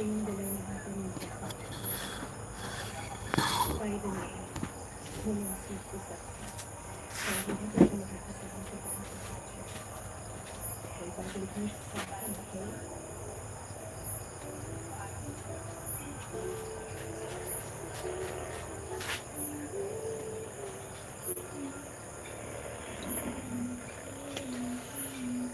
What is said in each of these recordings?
kayong dalawa natin yung Spider-Man. Mula sa isa. Spider-Man.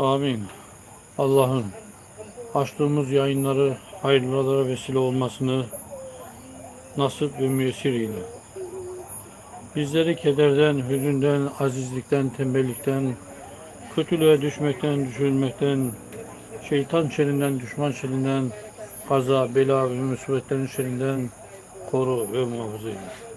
Amin. Allah'ın açtığımız yayınları hayırlara vesile olmasını nasip ve müyesir eyle. Bizleri kederden, hüzünden, azizlikten, tembellikten, kötülüğe düşmekten, düşürülmekten, şeytan şerinden, düşman şerinden, kaza, bela ve musibetlerin şerinden koru ve muhafaza eyle.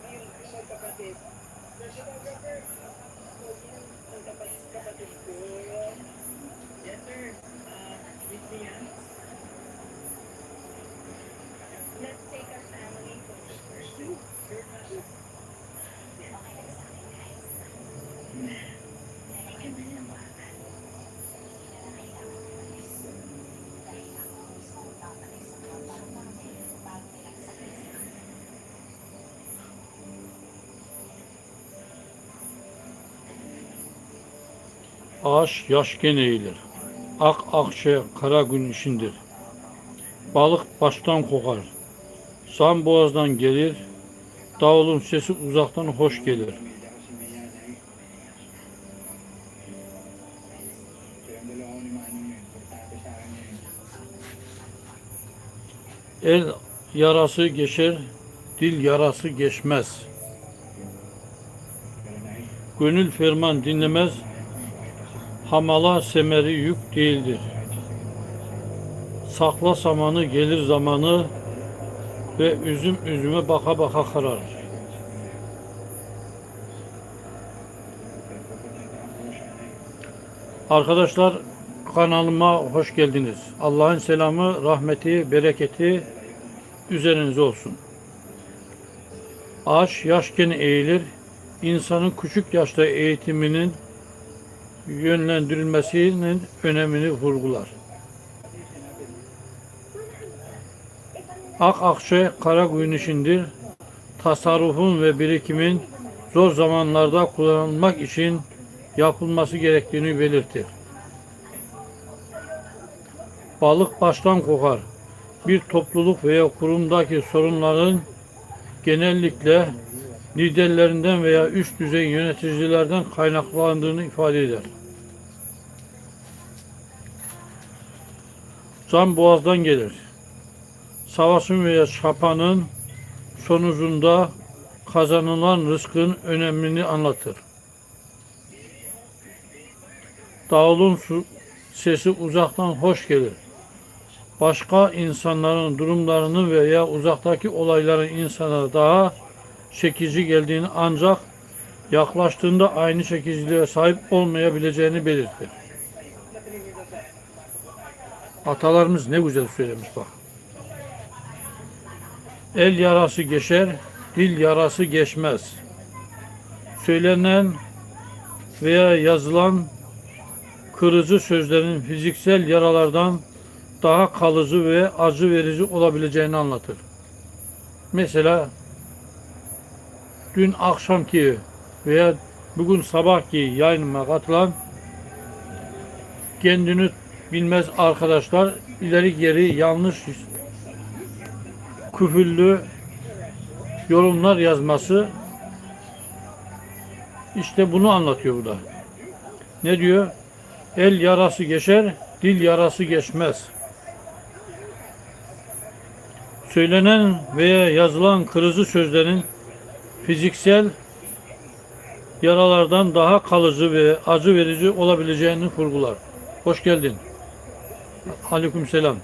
Ağaç yaşken eğilir. Ak akçe kara gün işindir. Balık baştan kokar. Sam boğazdan gelir. Davulun sesi uzaktan hoş gelir. El yarası geçer, dil yarası geçmez. Gönül ferman dinlemez, hamala semeri yük değildir. Sakla samanı gelir zamanı ve üzüm üzüme baka baka kararır. Arkadaşlar kanalıma hoş geldiniz. Allah'ın selamı, rahmeti, bereketi üzerinize olsun. Ağaç yaşken eğilir. İnsanın küçük yaşta eğitiminin yönlendirilmesinin önemini vurgular. Ak akçe kara gün işindir. Tasarrufun ve birikimin zor zamanlarda kullanılmak için yapılması gerektiğini belirtir. Balık baştan kokar. Bir topluluk veya kurumdaki sorunların genellikle liderlerinden veya üst düzey yöneticilerden kaynaklandığını ifade eder. Can boğazdan gelir. Savaşın veya çapanın sonucunda kazanılan rızkın önemini anlatır. Davulun sesi uzaktan hoş gelir. Başka insanların durumlarını veya uzaktaki olayların insana daha çekici geldiğini ancak yaklaştığında aynı çekiciliğe sahip olmayabileceğini belirtir. Atalarımız ne güzel söylemiş bak. El yarası geçer, dil yarası geçmez. Söylenen veya yazılan kırıcı sözlerin fiziksel yaralardan daha kalıcı ve acı verici olabileceğini anlatır. Mesela dün akşamki veya bugün sabahki yayınıma katılan kendini bilmez arkadaşlar ileri geri yanlış küfürlü yorumlar yazması işte bunu anlatıyor burada. Ne diyor? El yarası geçer, dil yarası geçmez. Söylenen veya yazılan kırıcı sözlerin fiziksel yaralardan daha kalıcı ve acı verici olabileceğini vurgular. Hoş geldin. Aleyküm selam.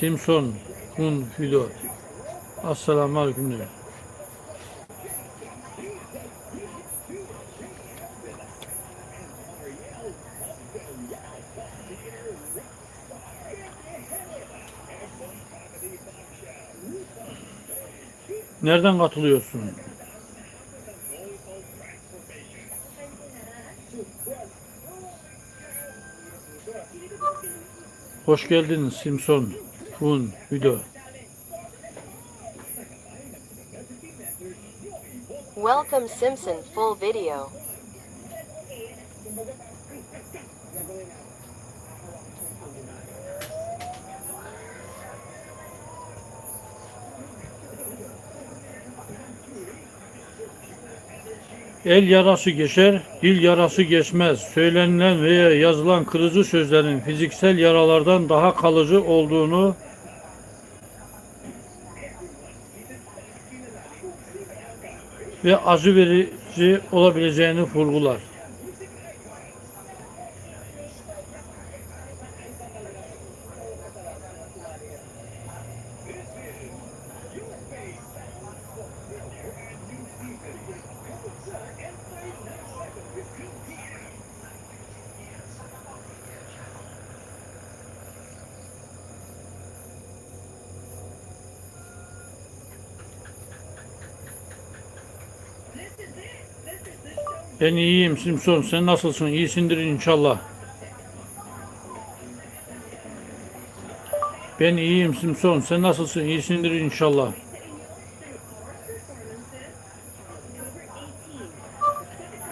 Simpson, Hun, Fido. Assalamu aleyküm Nereden katılıyorsun? Hoş geldin Simpson, Hun, Fido. Welcome Simpson full video. El yarası geçer, dil yarası geçmez. Söylenilen veya yazılan kırıcı sözlerin fiziksel yaralardan daha kalıcı olduğunu ve acı verici olabileceğini vurgular. Ben iyiyim Simpson. Sen nasılsın? İyisindir inşallah. Ben iyiyim Simpson. Sen nasılsın? İyisindir inşallah.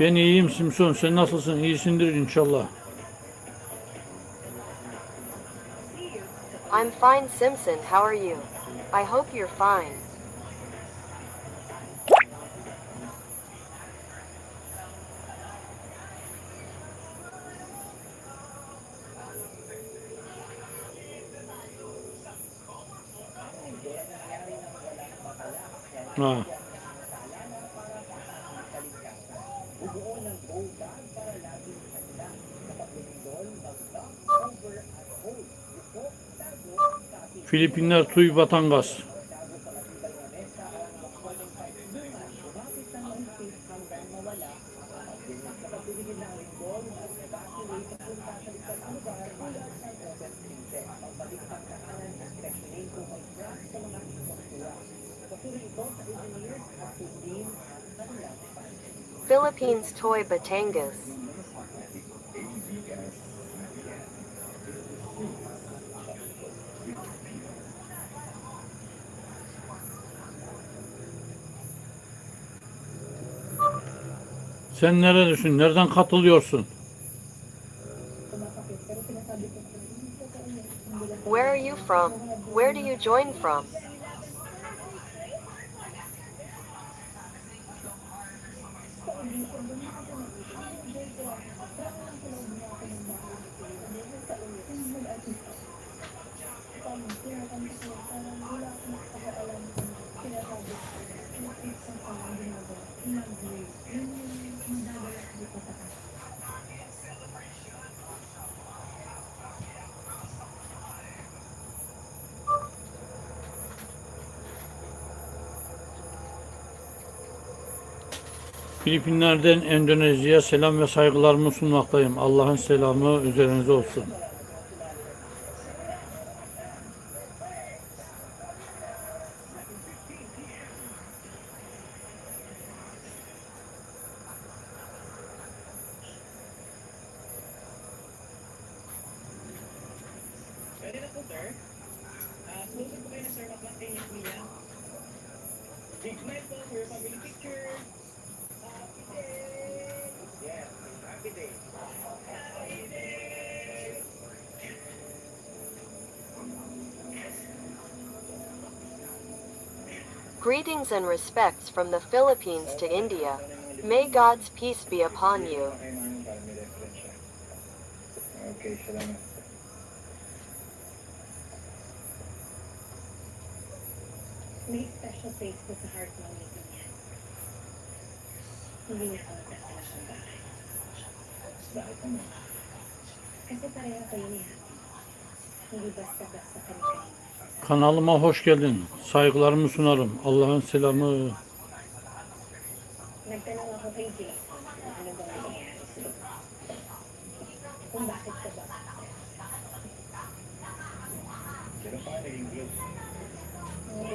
Ben iyiyim Simpson. Sen nasılsın? İyisindir inşallah. I'm fine Simpson, how are you? I hope you're fine. Ha. Filipinler Tuy Batangas. Philippines Toy Batangas. Sen neredesin? Nereden katılıyorsun? Where are you from? Where do you join from? Filipinler'den Endonezya'ya selam ve saygılarımı sunmaktayım. Allah'ın selamı üzerinize olsun. Greetings and respects from the Philippines to India. May God's peace be upon you. Kayo namin para may reference siya. Okay, salamat. May special place po sa heart mo nito niya. Hindi niya pala sa siya. Bakit naman? Kasi pareho kayo niya. Hindi basta-basta kami Kanalıma hoş geldin. Saygılarımı sunarım. Allah'ın selamı.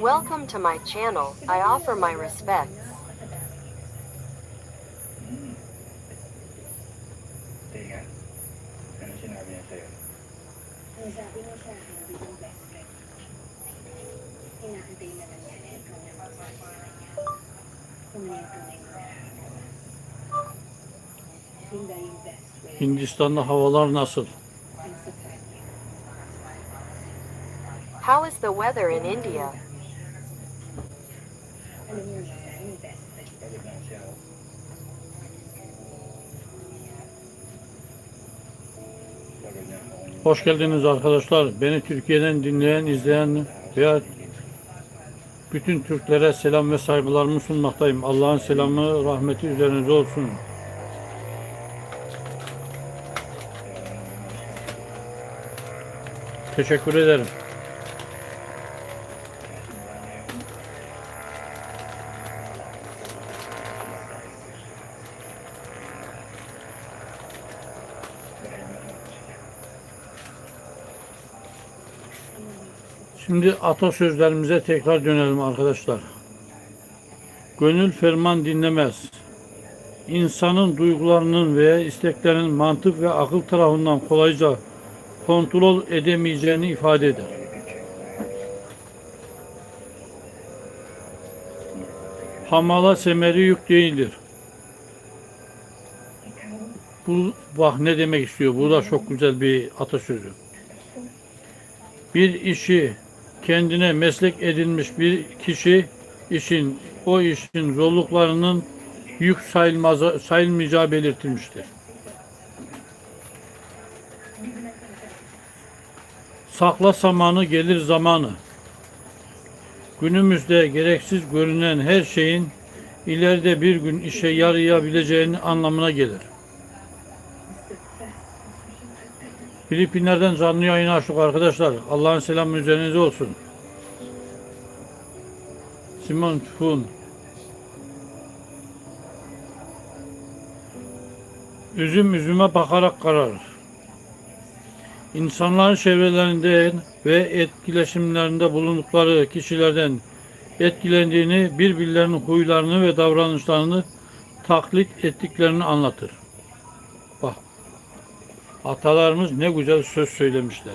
Welcome to my channel. I offer my respects. Teka, ano. Inaantay na lang niya na ikaw na magsabi sa kanya. Kung ano yung tunay na nararamdaman. Yun ba yung best way Hindistan'da havalar nasıl? How is the weather in India? Hoş geldiniz arkadaşlar. Beni Türkiye'den dinleyen, izleyen veya bütün Türklere selam ve saygılarımı sunmaktayım. Allah'ın selamı, rahmeti üzerinize olsun. Teşekkür ederim. Şimdi atasözlerimize tekrar dönelim arkadaşlar. Gönül ferman dinlemez. İnsanın duygularının veya isteklerinin mantık ve akıl tarafından kolayca kontrol edemeyeceğini ifade eder. Hamala semeri yük değildir. Bu bak ne demek istiyor. Bu da çok güzel bir atasözü. Bir işi kendine meslek edinmiş bir kişi işin o işin zorluklarının yük sayılmaz, sayılmayacağı belirtilmiştir. Sakla samanı gelir zamanı. Günümüzde gereksiz görünen her şeyin ileride bir gün işe yarayabileceğini anlamına gelir. Filipinler'den canlı yayın açtık arkadaşlar. Allah'ın selamı üzerinize olsun. Simon Fun. Üzüm üzüme bakarak kararır. İnsanların çevrelerinden ve etkileşimlerinde bulundukları kişilerden etkilendiğini, birbirlerinin huylarını ve davranışlarını taklit ettiklerini anlatır. Atalarımız ne güzel söz söylemişler.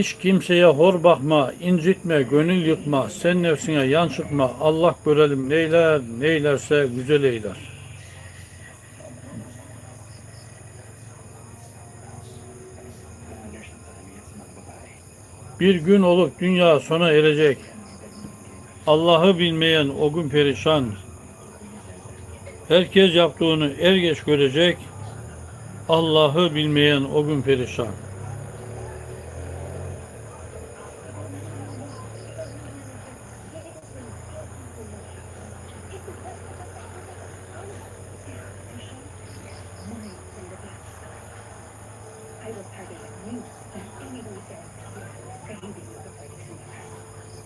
Hiç kimseye hor bakma, incitme, gönül yıkma, sen nefsine yan çıkma. Allah görelim neyler, neylerse güzel eyler. Bir gün olup dünya sona erecek. Allah'ı bilmeyen o gün perişan. Herkes yaptığını er geç görecek. Allah'ı bilmeyen o gün perişan. I will target you and any reason kaya hindi mo ito pwede sumakas.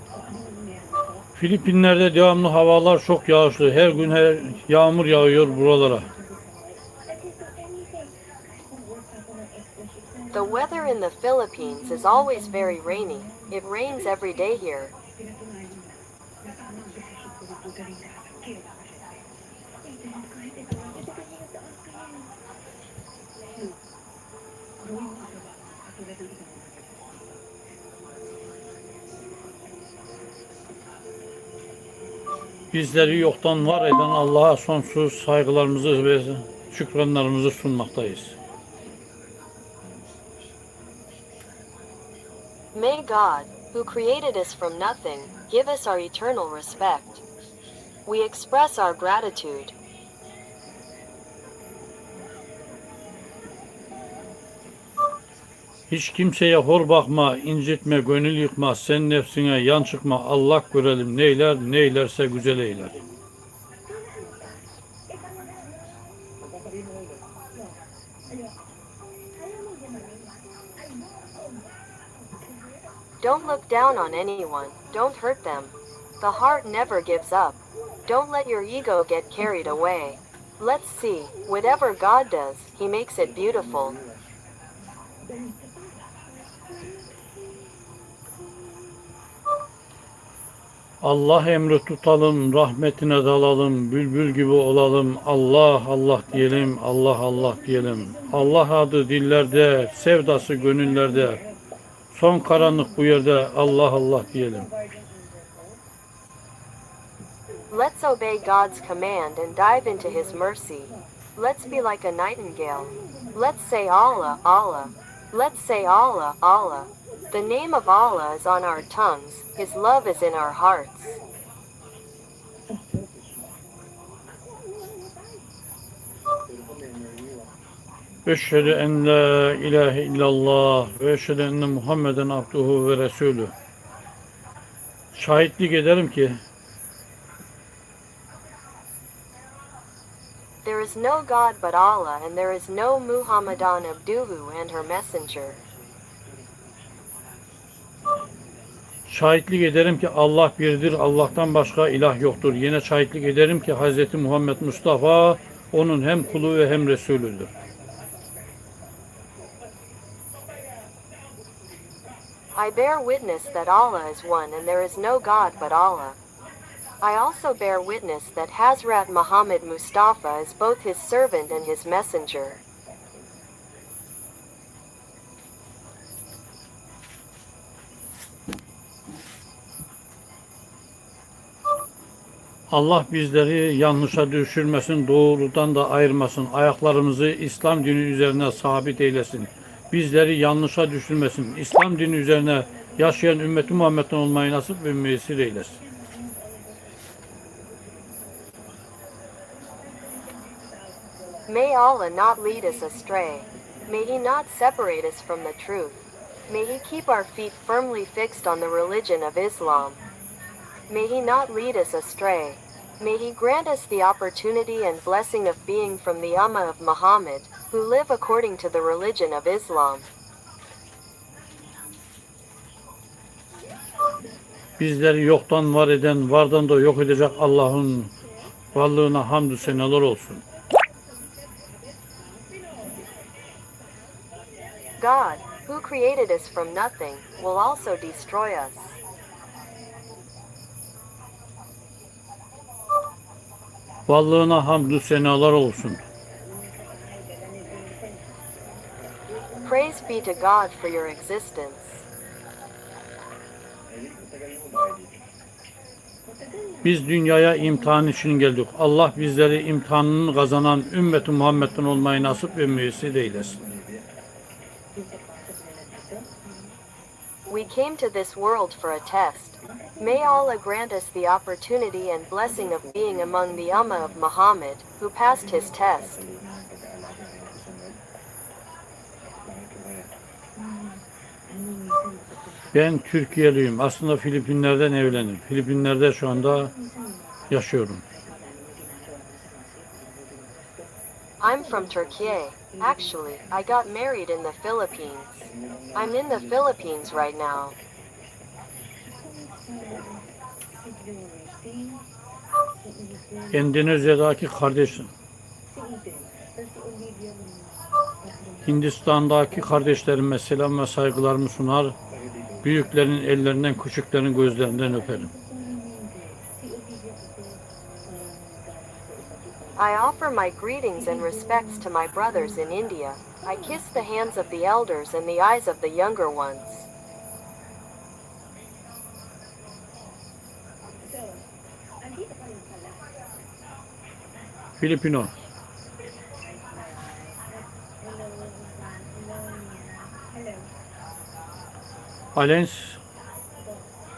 Kung ano yung meron ko, Filipinler'de devamlı havalar çok yağışlı. Her gün her yağmur yağıyor buralara. The weather in the Philippines is always very rainy. It rains every day here. Bizleri yoktan var eden Allah'a sonsuz saygılarımızı ve şükranlarımızı sunmaktayız. May God, who created us from nothing, give us our eternal respect. We express our gratitude. Hiç kimseye hor bakma, incitme, gönül yıkma, sen nefsine yan çıkma, Allah görelim neyler, neylerse güzel eyler. Don't look down on anyone, don't hurt them. The heart never gives up. Don't let your ego get carried away. Let's see, whatever God does, He makes it beautiful. Allah emri tutalım, rahmetine dalalım, bülbül gibi olalım, Allah Allah diyelim, Allah Allah diyelim. Allah adı dillerde, sevdası gönüllerde, son karanlık bu yerde Allah Allah diyelim. Let's obey God's command and dive into His mercy. Let's be like a nightingale. Let's say Allah, Allah. Let's say Allah, Allah. The name of Allah is on our tongues, His love is in our hearts. Eşhedü en la ilahe illallah ve eşhedü enne Muhammeden abduhu ve resulü. Şahitlik ederim ki There is no God but Allah, and there is no Muhammadan Abduhu and her messenger. Şahitlik ederim ki Allah birdir, Allah'tan başka ilah yoktur. Yine şahitlik ederim ki Hz. Muhammed Mustafa onun hem kulu ve hem Resulüdür. I bear witness that Allah is one and there is no God but Allah. I also bear witness that Hazrat Muhammad Mustafa is both his servant and his messenger. Allah bizleri yanlışa düşürmesin, doğrudan da ayırmasın. Ayaklarımızı İslam dini üzerine sabit eylesin. Bizleri yanlışa düşürmesin. İslam dini üzerine yaşayan ümmeti Muhammed'den olmayı nasip ve müyesir eylesin. May Allah not lead us astray. May He not separate us from the truth. May He keep our feet firmly fixed on the religion of Islam. May He not lead us astray. May He grant us the opportunity and blessing of being from the Ummah of Muhammad, who live according to the religion of Islam. Bizleri yoktan var eden, vardan da yok edecek Allah'ın varlığına hamdü senalar olsun. God, who created us from nothing, will also destroy us. Varlığına hamdü senalar olsun. Praise be to God for your existence. Biz dünyaya imtihan için geldik. Allah bizleri imtihanını kazanan ümmeti Muhammed'den olmayı nasip ve müyesir eylesin. We came to this world for a test. May Allah grant us the opportunity and blessing of being among the Ummah of Muhammad, who passed his test. Ben Türkiye'liyim. Aslında Filipinler'den evlendim. Filipinler'de şu anda yaşıyorum. I'm from Turkey. Actually, I got married in the Philippines. I'm in the Philippines right now. Endonezya'daki kardeşim. Hindistan'daki kardeşlerime selam ve saygılarımı sunar. Büyüklerin ellerinden, küçüklerin gözlerinden öperim. I offer my greetings and respects to my brothers in India. I kiss the hands of the elders and the eyes of the younger ones. Filipino. Alens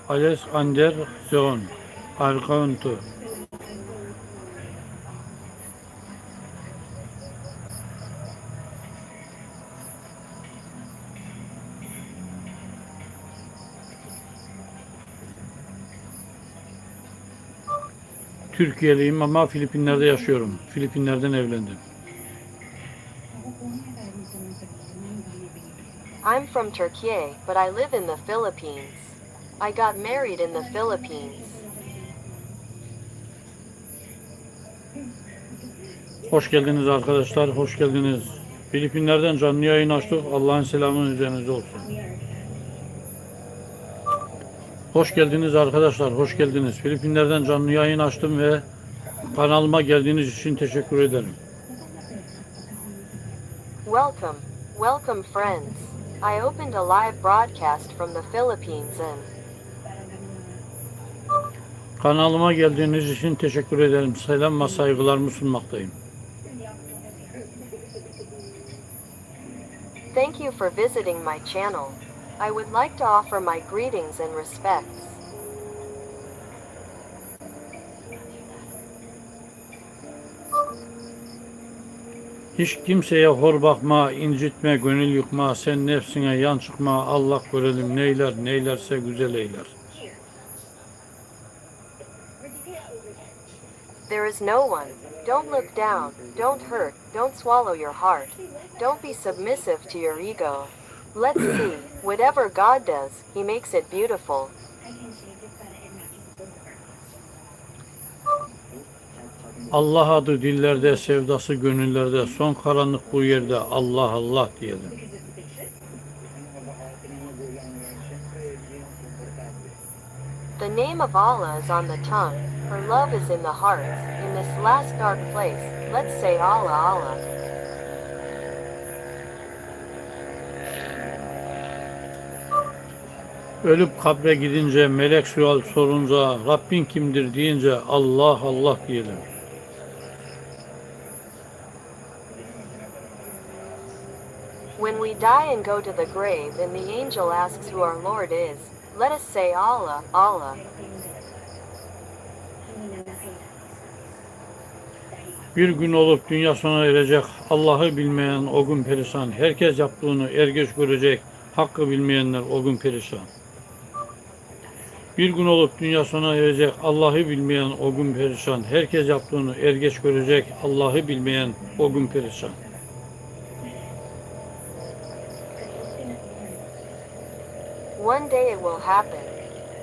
Ales Ander Zon Arkauntu Türkiye'liyim ama Filipinler'de yaşıyorum. Filipinler'den evlendim. I'm from Turkey, but I live in the Philippines. I got married in the Philippines. Hoş geldiniz arkadaşlar, hoş geldiniz. Filipinler'den canlı yayın açtık. Allah'ın selamı üzerinize olsun. Hoş geldiniz arkadaşlar, hoş geldiniz. Filipinler'den canlı yayın açtım ve kanalıma geldiğiniz için teşekkür ederim. Welcome, welcome friends. I opened a live broadcast from the Philippines and Kanalıma geldiğiniz için teşekkür ederim. Selam ve saygılarımı sunmaktayım. thank you for visiting my channel. I would like to offer my greetings and respects. Hiç kimseye hor bakma, incitme, gönül yıkma, sen nefsine yan çıkma, Allah görelim neyler, neylerse güzel eyler. There is no one. Don't look down. Don't hurt. Don't swallow your heart. Don't be submissive to your ego. Let's see. Whatever God does, He makes it beautiful. Allah adı dillerde, sevdası gönüllerde, son karanlık bu yerde Allah Allah diyelim. The name of Allah is on the tongue, her love is in the heart. In this last dark place, let's say Allah Allah. Ölüp kabre gidince, melek sual sorunca, Rabbin kimdir deyince Allah Allah diyelim. When we die and go to the grave and the angel asks who our Lord is, let us say Allah, Allah. Bir gün olup dünya sona erecek, Allah'ı bilmeyen o gün perişan. Herkes yaptığını er geç görecek, hakkı bilmeyenler o gün perişan. Bir gün olup dünya sona erecek, Allah'ı bilmeyen o gün perişan. Herkes yaptığını er geç görecek, Allah'ı bilmeyen o gün perişan. One day it will happen.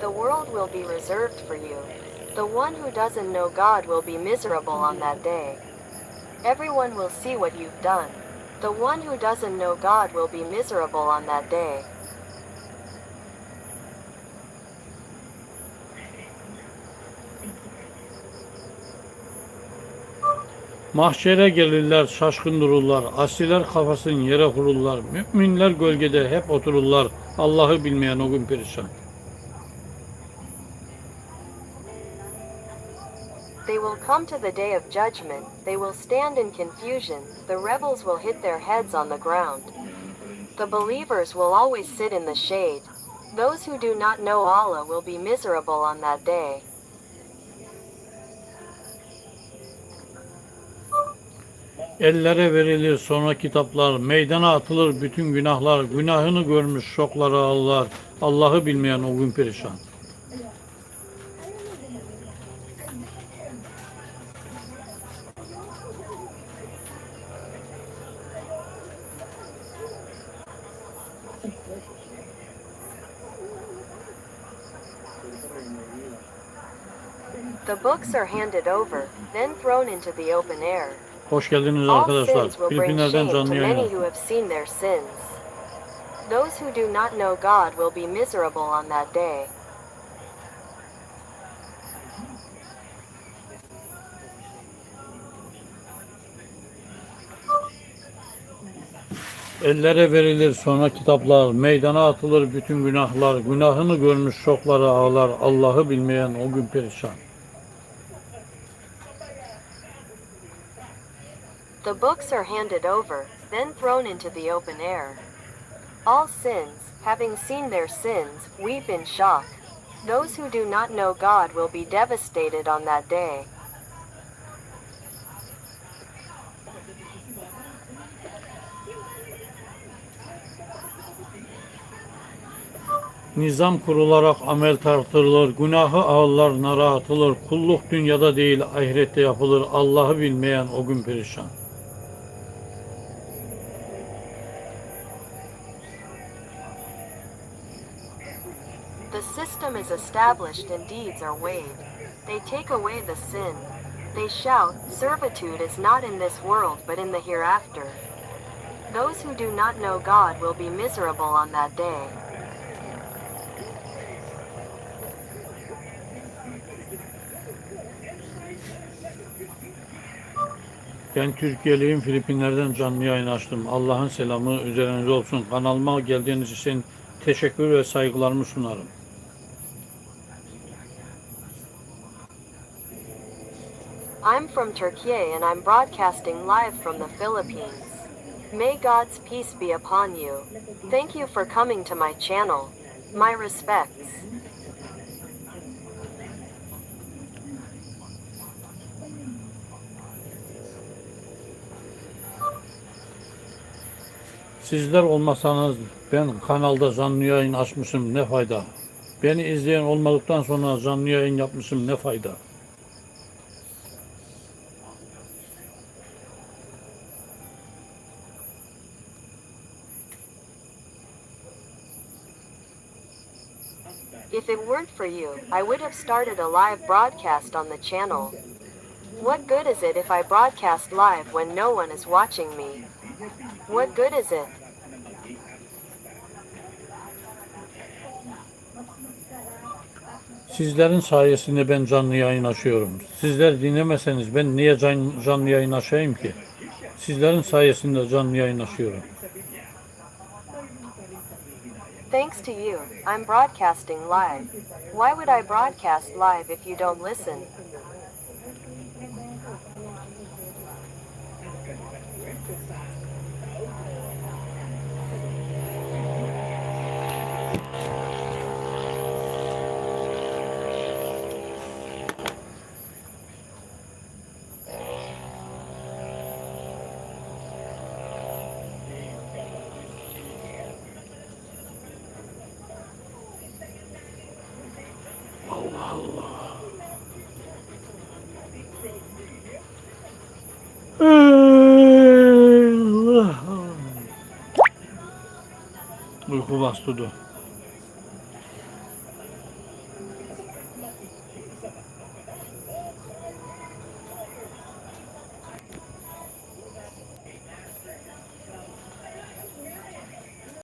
The world will be reserved for you. The one who doesn't know God will be miserable on that day. Everyone will see what you've done. The one who doesn't know God will be miserable on that day. Mahşere gelirler, şaşkın dururlar. Asiler kafasını yere vururlar. Müminler gölgede hep otururlar. Allah'ı bilmeyen o gün perişan. They will come to the day of judgment. They will stand in confusion. The rebels will hit their heads on the ground. The believers will always sit in the shade. Those who do not know Allah will be miserable on that day. Ellere verilir sonra kitaplar, meydana atılır bütün günahlar, günahını görmüş şokları ağlar, Allah'ı bilmeyen o gün perişan. The books are handed over, then thrown into the open air. Hoş geldiniz arkadaşlar. Filipinlerden canlı yayına. Those who do not know God will be miserable on that day. Ellere verilir sonra kitaplar, meydana atılır bütün günahlar, günahını görmüş şokları ağlar, Allah'ı bilmeyen o gün perişan. The books are handed over, then thrown into the open air. All sins, having seen their sins, weep in shock. Those who do not know God will be devastated on that day. Nizam kurularak amel tartılır, günahı ağırlar, nara atılır, kulluk dünyada değil ahirette yapılır, Allah'ı bilmeyen o gün perişan. Established and deeds are weighed. They take away the sin. They shout, Servitude is not in this world but in the hereafter. Those who do not know God will be miserable on that day. Ben Türkiye'liyim, Filipinler'den canlı yayın açtım. Allah'ın selamı üzerinize olsun. Kanalıma geldiğiniz için teşekkür ve saygılarımı sunarım. I'm from Turkey and I'm broadcasting live from the Philippines. May God's peace be upon you. Thank you for coming to my channel. My respects. Sizler olmasanız ben kanalda canlı yayın açmışım ne fayda. Beni izleyen olmadıktan sonra canlı yayın yapmışım ne fayda. If it weren't for you, I would have started a live broadcast on the channel. What good is it if I broadcast live when no one is watching me? What good is it? Sizlerin sayesinde ben canlı yayın açıyorum. Sizler dinlemeseniz ben niye can, canlı yayın açayım ki? Sizlerin sayesinde canlı yayın açıyorum. Thanks to you, I'm broadcasting live. Why would I broadcast live if you don't listen? uyku tudo